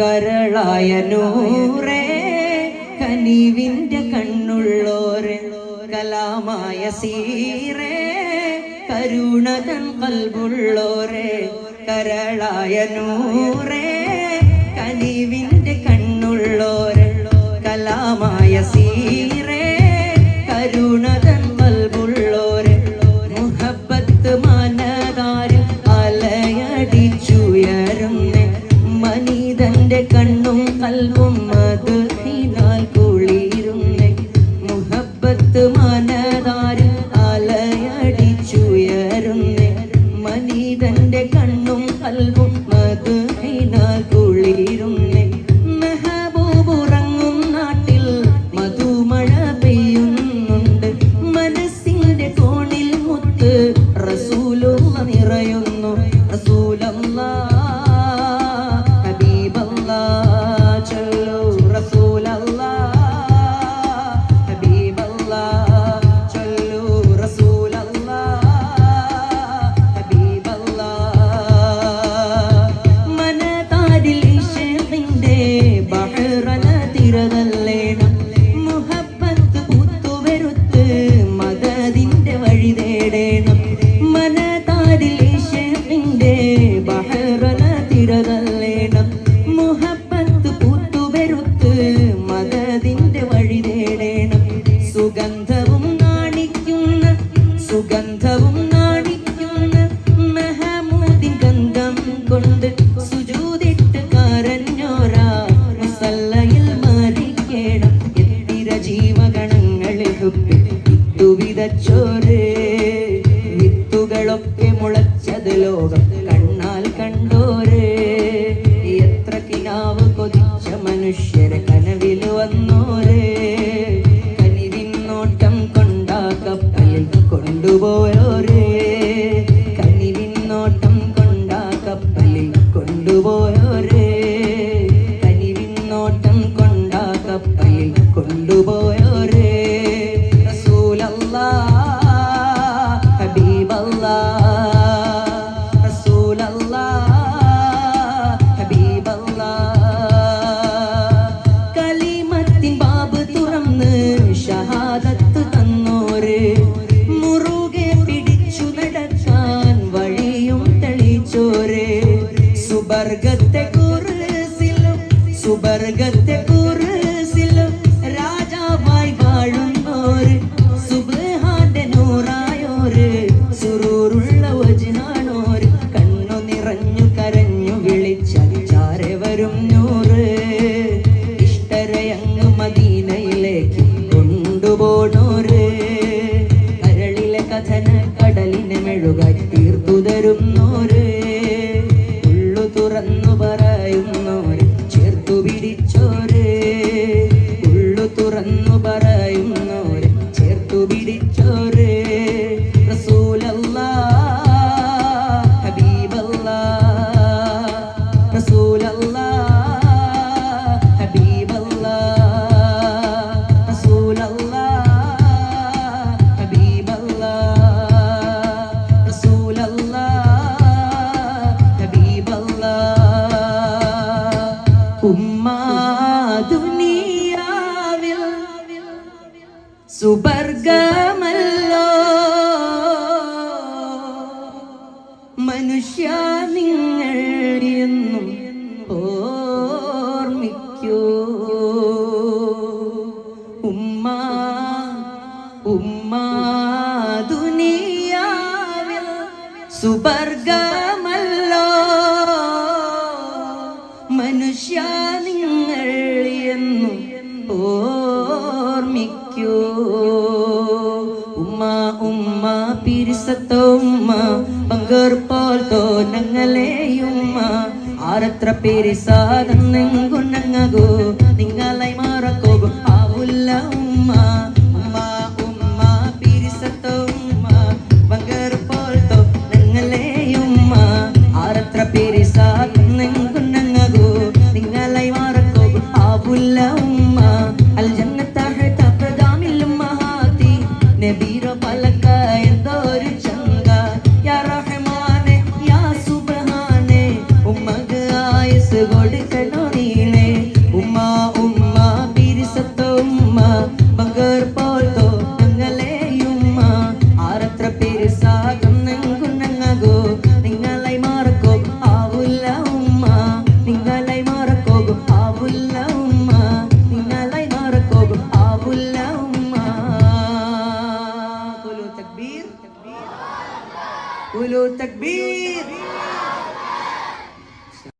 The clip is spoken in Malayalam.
കരളായ നൂറേ കനിവിന്റെ കണ്ണുള്ളോരെ കലാമായ സീറേ കരുണകൻ കൽബുള്ളോരെ കരളായ നൂറേ കനിവിന്റെ കണ്ണുള്ളോരെ കലാമായ സീറേ കണ്ണും കൽവും മധുഹിനാൽ കുളിരുന്നേ മുഹബത്ത് മനതാരിൽ അലയടിച്ചുയരുന്നേ മനിതന്റെ ലോകം കണ്ണാൽ കണ്ടോരേ. എത്ര കിനാവ് കൊതിച്ച മനുഷ്യരെ കനവിൽ വന്നോരേ. കനിവിന്നോട്ടം കൊണ്ടാ കപ്പലിൽ കൊണ്ടുപോയോരേ കനിവിന്നോട്ടം കൊണ്ടാ കപ്പലിൽ കൊണ്ടുപോയോരേ സുബർഗത്തെ കുറിസിലും രാജാവായി വാഴുന്നോര് സുബ്ഹാന്റെ നൂറായോര് സുറൂറുള്ള വജ്ഹാനോര് കണ്ണു നിറഞ്ഞു കരഞ്ഞു വിളിച്ചാൽ ചാരെ വരും നൂറ്. ഇഷ്ടരയങ്ങ് മദീനയിലേക്ക് കൊണ്ടുപോണോര് ദുനിയാവിൽ സുബർഗമല്ലോ മനുഷ്യ നിങ്ങൾ എന്നും ഓർമ്മിക്കൂ. ഉമ്മ ഉമ്മ ദുനിയാവിൽ സുബർഗമല്ലോ തോന്നങ്ങളെയുമ്മ ആരത്ര പെരിസാതെന്നെങ്കുന്നങ്ങകോ നിങ്ങളെ മറക്കോകും. ആവുല്ല ഉമ്മ ഉമ്മ اللهم قولوا تكبير. قولوا تكبير.